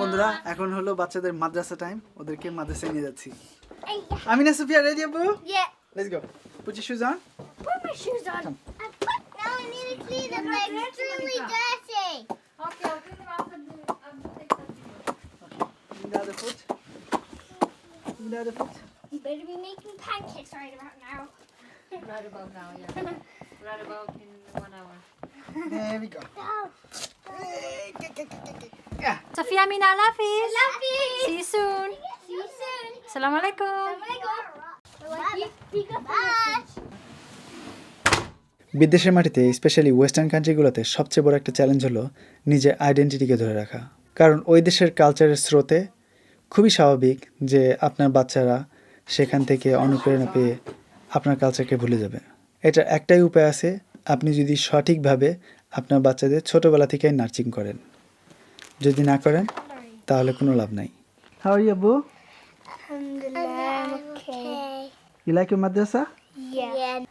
বন্ধুরা এখন হলো বাচ্চাদের মাদ্রাসা টাইম ওদেরকে মাদ্রাসায় নিয়ে যাচ্ছি Amina Sufia ready Yeah. Let's go put your shoes on the, other foot. The other foot. You better be making pancakes right about now. Right about now, yeah. right about in one hour. There we go. Yeah. Sofia Mina Lafis. Love you. See you soon. See you soon. Assalamualaikum. Bye. বিদেশের মাটিতে specially western কান্ট্রিগুলোতে সবচেয়ে বড় একটা challenge হলো নিজের আইডেন্টিটিকে ধরে রাখা কারণ ওই দেশের কালচারের স্রোতে খুবই স্বাভাবিক যে আপনার বাচ্চারা সেখান থেকে অনুপ্রেরণা পেয়ে আপনার কালচারকে ভুলে যাবে। এটা একটাই উপায় আছে আপনি যদি সঠিকভাবে আপনার বাচ্চাদের ছোটোবেলা থেকেই নার্চিং করেন। যদি না করেন তাহলে কোনো লাভ নাই। মাদ্রাসা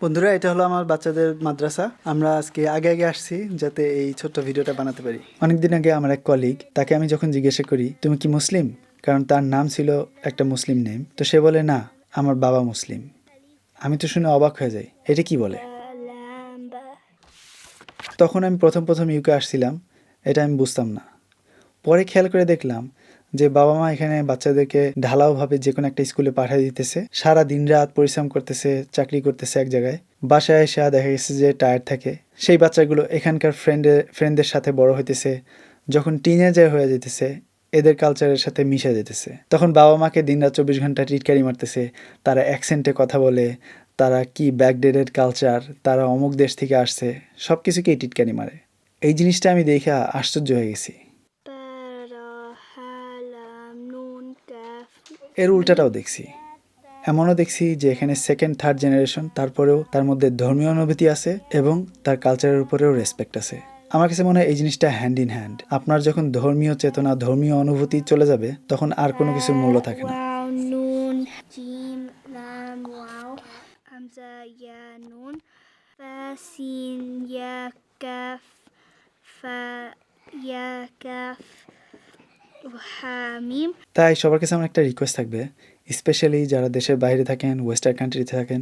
বন্ধুরা এটা হলো আমার বাচ্চাদের মাদ্রাসা। আমরা আজকে আগে আগে আসছি যাতে এই ছোট্ট ভিডিওটা বানাতে পারি। অনেকদিন আগে আমার এক কলিগ তাকে আমি যখন জিজ্ঞাসা করি তুমি কি মুসলিম? কারণ তার নাম ছিল একটা মুসলিম নেম তো সে বলে না আমার বাবা মুসলিম। আমি তো শুনে অবাক হয়ে যাই। এটা কি বলে? তখন আমি প্রথম প্রথম ইউকে আসছিলাম, এটা আমি বুঝতাম না। পরে খেয়াল করে দেখলাম যে বাবা মা এখানে বাচ্চাদেরকে ঢালাওভাবে যে কোনো একটা স্কুলে পাঠিয়ে দিতেছে। সারা দিন রাত পরিশ্রম করতেছে, চাকরি করতেছে এক জায়গায়। বাসায় এসে দেখা গেছে যে টায়ার থাকে। সেই বাচ্চাগুলো এখানকার ফ্রেন্ডের ফ্রেন্ডদের সাথে বড় হইতেছে, যখন টিনেজার হয়ে যেতেছে এদের কালচারের সাথে মিশে যেতেছে। তখন বাবা মাকে দিনরাত চব্বিশ ঘণ্টা টিটকারি মারতেছে, তারা অ্যাকসেন্টে কথা বলে, তারা কি ব্যাকডেটেড কালচার তারা অমুক দেশ থেকে আসছে সব কিছুকেই টিটকারি মারে। এই জিনিসটা আমি দেখে আশ্চর্য হয়ে গেছি। এর উল্টাটাও দেখছি। এমনও দেখছি যে এখানে সেকেন্ড থার্ড জেনারেশন তারপরেও তার মধ্যে ধর্মীয় অনুভূতি আছে এবং তার কালচারের উপরেও রেসপেক্ট আছে। আমার কাছে মনে হয় এই জিনিসটা হ্যান্ড ইন হ্যান্ড আপনার যখন ধর্মীয় চেতনা ধর্মীয় অনুভূতি চলে যাবে তখন আর কোনো কিছুর মূল্য থাকে না. তাই সবার কাছে আমার একটা রিকোয়েস্ট থাকবে স্পেশালি যারা দেশের বাইরে থাকেন ওয়েস্টার্ন কান্ট্রিতে থাকেন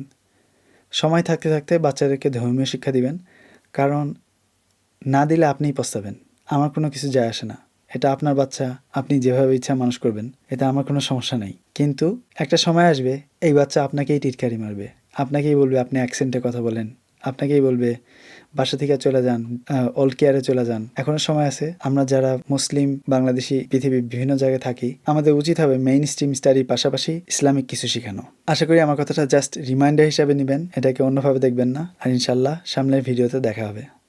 সময় থাকতে থাকতে বাচ্চাদেরকে ধর্মীয় শিক্ষা দিবেন কারণ না দিলে আপনিই পস্তাবেন। আমার কোনো কিছু যায় আসে না। এটা আপনার বাচ্চা, আপনি যেভাবে ইচ্ছা মানুষ করবেন এটা আমার কোনো সমস্যা নেই। কিন্তু একটা সময় আসবে, এই বাচ্চা আপনাকেই টিটকারি মারবে। আপনাকেই বলবে, আপনি অ্যাকসেন্টে কথা বলেন। আপনাকেই বলবে, বাসা থেকে চলে যান ওল্ড কেয়ারে চলে যান। এখনও সময় আছে। আমরা যারা মুসলিম, বাংলাদেশি, পৃথিবীর বিভিন্ন জায়গায় থাকি, আমাদের উচিত হবে মেইন স্ট্রিম স্টাডির পাশাপাশি ইসলামিক কিছু শেখানো। আশা করি আমার কথাটা জাস্ট রিমাইন্ডার হিসাবে নেবেন। এটাকে অন্যভাবে দেখবেন না। আর ইনশাল্লাহ সামনের ভিডিওতে দেখা হবে।